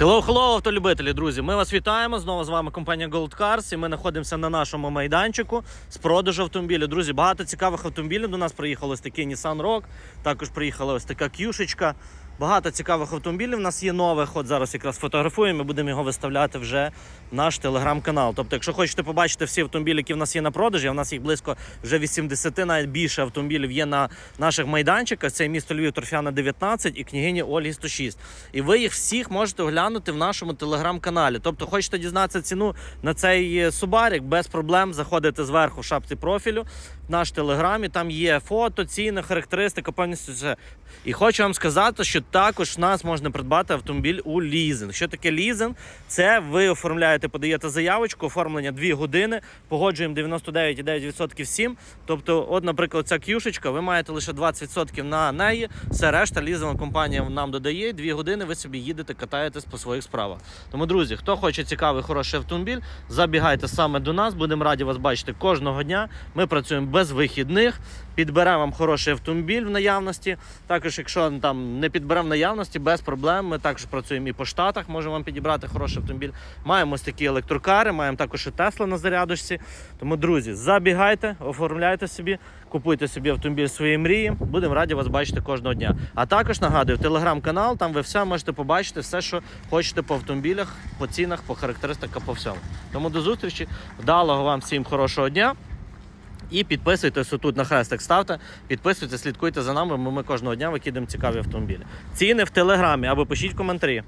Hello, hello, автолюбителі, друзі. Ми вас вітаємо. Знову з вами компанія Gold Cars. І ми знаходимося на нашому майданчику з продажу автомобілів. Друзі, багато цікавих автомобілів. До нас приїхали ось такий Nissan Rogue, також приїхала ось така кюшечка. Багато цікавих автомобілів. У нас є нових. От зараз якраз фотографуємо. Ми будемо його виставляти вже в наш телеграм-канал. Тобто, якщо хочете побачити всі автомобілі, які в нас є на продажі, а в нас їх близько вже 80, навіть більше автомобілів є на наших майданчиках. Це місто Львів, Торфяна 19 і княгині Ольги 106. І ви їх всіх можете оглянути в нашому телеграм-каналі. Тобто, хочете дізнатися ціну на цей Субарік, без проблем заходите зверху в шапці профілю в наш телеграм, і там є фото, ціни, характеристика, повністю все. І хочу вам сказати, що також нас можна придбати автомобіль у лізинг. Що таке лізинг? Це ви оформляєте, подаєте заявочку, оформлення 2 години, погоджуємо 99,9% всім. Тобто, от, наприклад, ця кюшечка, ви маєте лише 20% на неї, все решта лізингова компанія нам додає. 2 години ви собі їдете, катаєтесь по своїх справах. Тому, друзі, хто хоче цікавий, хороший автомобіль, забігайте саме до нас. Будемо раді вас бачити кожного дня. Ми працюємо без вихідних, підберемо вам хороший автомобіль в наявності. Також, якщо там не підберемо в наявності, без проблем. Ми також працюємо і по штатах, можемо вам підібрати хороший автомобіль. Маємо ось такі електрокари, маємо також і Тесла на зарядочці. Тому, друзі, забігайте, оформляйте собі, купуйте собі автомобіль своєї мрії. Будемо раді вас бачити кожного дня. А також нагадую, телеграм-канал, там ви все можете побачити, все, що хочете по автомобілях, по цінах, по характеристиках, по всьому. Тому до зустрічі, вдалого вам всім хорошого дня. І підписуйтесь тут на хрестик, ставте, підписуйтесь, слідкуйте за нами, бо ми кожного дня викидаємо цікаві автомобілі. Ціни в телеграмі або пишіть коментарі.